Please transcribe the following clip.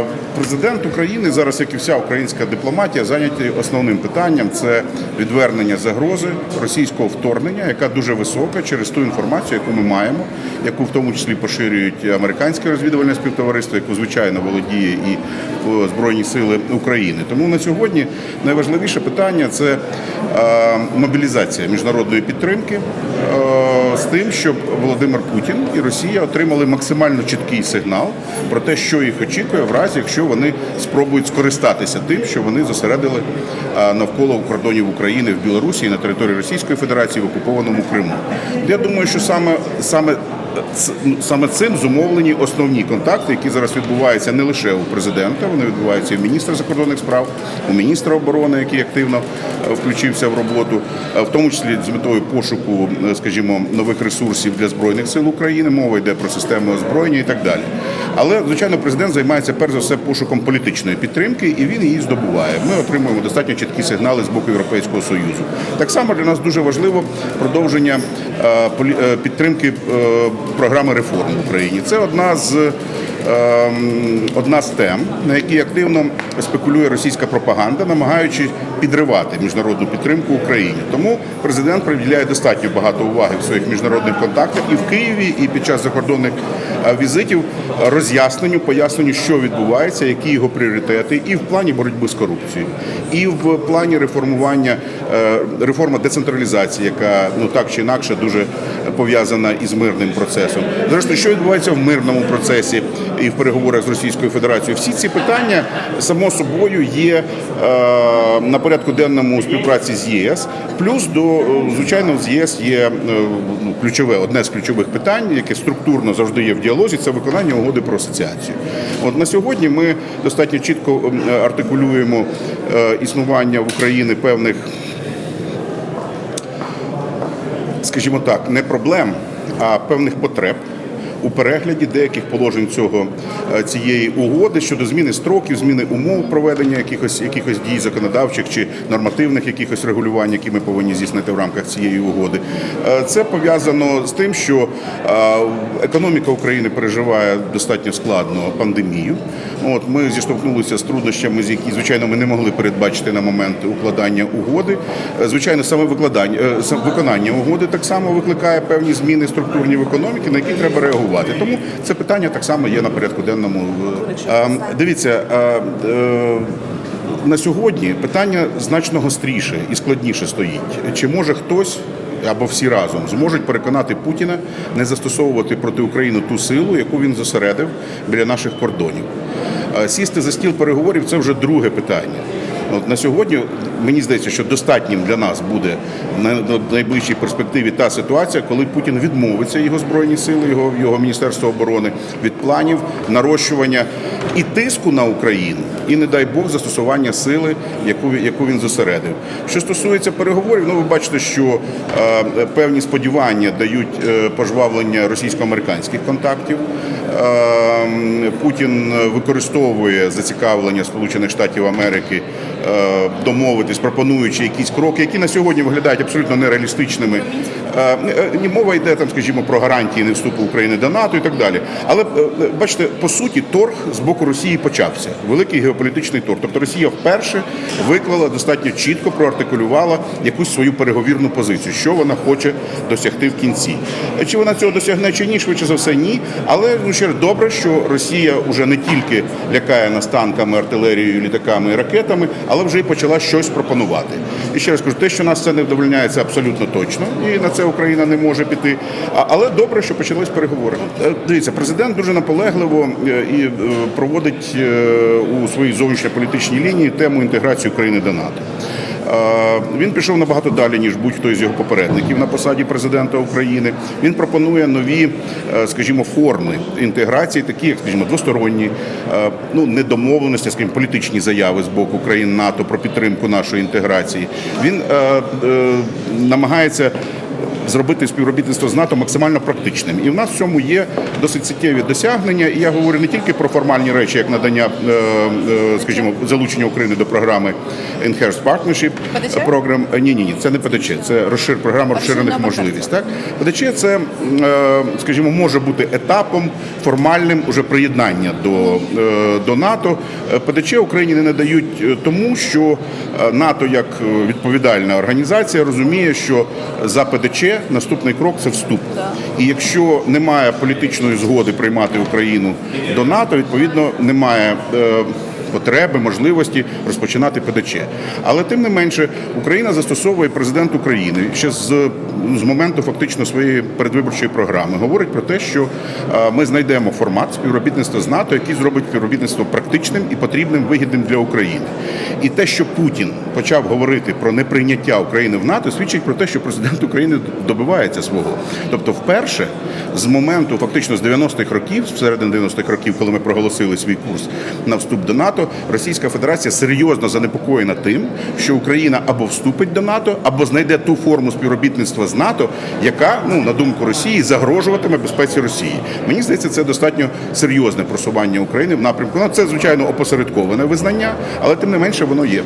Е, Президент України зараз, як і вся українська дипломатія, зайняті основним питанням це відвернення загрози російського вторгнення, яка дуже висока через ту інформацію, яку ми маємо, яку в тому числі поширюють американське розвідувальне співтовариство, яку звичайно володіє і Збройні Сили України. Тому на сьогодні найважливіше питання це е, мобілізація міжнародної підтримки е, з тим, щоб Володимир Путін і Росія отримали максимально чіткий сигнал про те, що їх очікує, в разі якщо вони спробують скористатися тим, що вони зосередили навколо кордонів України в Білорусі і на території Російської Федерації в окупованому Криму. Я думаю, що саме саме ну, саме цим зумовлені основні контакти, які зараз відбуваються не лише у президента, вони відбуваються і в міністра закордонних справ, у міністра оборони, який активно е, включився в роботу, е, в тому числі з метою пошуку, е, скажімо, нових ресурсів для збройних сил України. Мова йде про системи озброєння і так далі. Але звичайно, президент займається перш за все пошуком політичної підтримки, і він її здобуває. Ми отримуємо достатньо чіткі сигнали з боку Європейського союзу. Так само для нас дуже важливо продовження е, е, підтримки е, програми реформ в Україні. Це одна з одна з тем, на якій активно спекулює російська пропаганда, намагаючи підривати міжнародну підтримку Україні. Тому президент приділяє достатньо багато уваги в своїх міжнародних контактах і в Києві, і під час закордонних е, візитів роз'ясненню, поясненню, що відбувається, які його пріоритети, і в плані боротьби з корупцією, і в плані реформування е, реформа децентралізації, яка ну так чи інакше дуже пов'язана із мирним процесом. Зрештою, що відбувається в мирному процесі і в переговорах з Російською Федерацією, всі ці питання само собою є е, на порядку денному співпраці з ЄС. Плюс до звичайно з ЄС є е, ну, ключове одне з ключових питань, яке структурно завжди є в діалозі. Це виконання угоди про асоціацію. От на сьогодні ми достатньо чітко артикулюємо е, існування в Україні певних скажімо так, не проблем, а певних потреб у перегляді деяких положень цього е, цієї угоди щодо зміни строків, зміни умов проведення якихось якихось дій законодавчих чи нормативних якихось регулювань, які ми повинні здійснити в рамках цієї угоди. Е, Це пов'язано з тим, що е, економіка України переживає достатньо складно пандемію. От ми зіштовхнулися з труднощами, з які звичайно ми не могли передбачити на момент укладання угоди. Звичайно, саме викладання виконання угоди так само викликає певні зміни структурні в економіці, на які треба реагувати. Тому це питання так само є на порядку денному. Е, Дивіться. е, е, на сьогодні питання значно гостріше і складніше стоїть. Чи може хтось або всі разом зможуть переконати Путіна не застосовувати проти України ту силу, яку він зосередив біля наших кордонів? Сісти за стіл переговорів це вже друге питання. От на сьогодні мені здається, що достатнім для нас буде на на найближчій перспективі та ситуація, коли Путін відмовиться його збройні сили, його його міністерство оборони від планів нарощування і тиску на Україну, і не дай Бог застосування сили, яку яку він зосередив. Що стосується переговорів, ну ви бачите, що е, певні сподівання дають е, пожвавлення російсько-американських контактів. Е, Путін використовує зацікавлення Сполучених Штатів Америки е, домовитись, пропонуючи якісь кроки, які на сьогодні виглядають абсолютно нереалістичними. Е, мова йде там, скажімо, про гарантії не вступу України до НАТО і так далі. Але е, е, бачите, по суті, торг з боку Росії почався. Великий геополітичний торг. Тобто Росія вперше виклала достатньо чітко, проартикулювала якусь свою переговірну позицію, що вона хоче досягти в кінці. Чи вона цього досягне чи ні, швидше за все, ні. Але ну ще добре, що Росія вже не тільки лякає нас танками, артилерією, літаками і ракетами, але вже й почала щось пропонувати. І ще раз кажу, те, що нас це не вдовольняє, абсолютно точно, і на це Україна не може піти. Але добре, що почались переговори. Е, Дивіться, президент дуже наполегливо е, і е, проводить у своїй зовнішньополітичній лінії тему інтеграції України до НАТО. Він пішов набагато далі, ніж будь-хто із його попередників на посаді президента України. Він пропонує нові, скажімо, форми інтеграції, такі як, скажімо, двосторонні, ну недомовленості, скажімо, політичні заяви з боку країн НАТО про підтримку нашої інтеграції. Він е, е, намагається Gracias. Зробити співробітництво з НАТО максимально практичним. І в нас в цьому є досить суттєві досягнення. І я говорю не тільки про формальні речі, як надання, е, е, скажімо, залучення України до програми Enhanced Partnership ПДЧ? програм. Ні, ні, ні, це не ПДЧ, це розшир програма розширених можливостей. Так, ПДЧ це, е, скажімо, може бути етапом формальним уже приєднання до, е, до НАТО. Е, ПДЧ Україні не надають е, тому, що е, НАТО як е, відповідальна організація розуміє, що за ПДЧ наступний крок це вступ. І якщо немає політичної згоди приймати Україну до НАТО, відповідно немає. е, потреби, можливості розпочинати ПДЧ. Але тим не менше, Україна застосовує президент України ще з, з моменту фактично своєї передвиборчої програми. Говорить про те, що е, ми знайдемо формат співробітництва з НАТО, який зробить співробітництво практичним і потрібним, вигідним для України. І те, що Путін почав говорити про неприйняття України в НАТО, свідчить про те, що президент України добивається свого. Тобто, вперше з моменту, фактично з 90-х років, з середини 90-х років, коли ми проголосили свій курс на вступ до НАТО, Російська Федерація серйозно занепокоєна тим, що Україна або вступить до НАТО, або знайде ту форму співробітництва з НАТО, яка, ну на думку Росії, загрожуватиме безпеці Росії. Мені здається, це достатньо серйозне просування України в напрямку. Ну, це звичайно опосередковане визнання, але тим не менше воно є.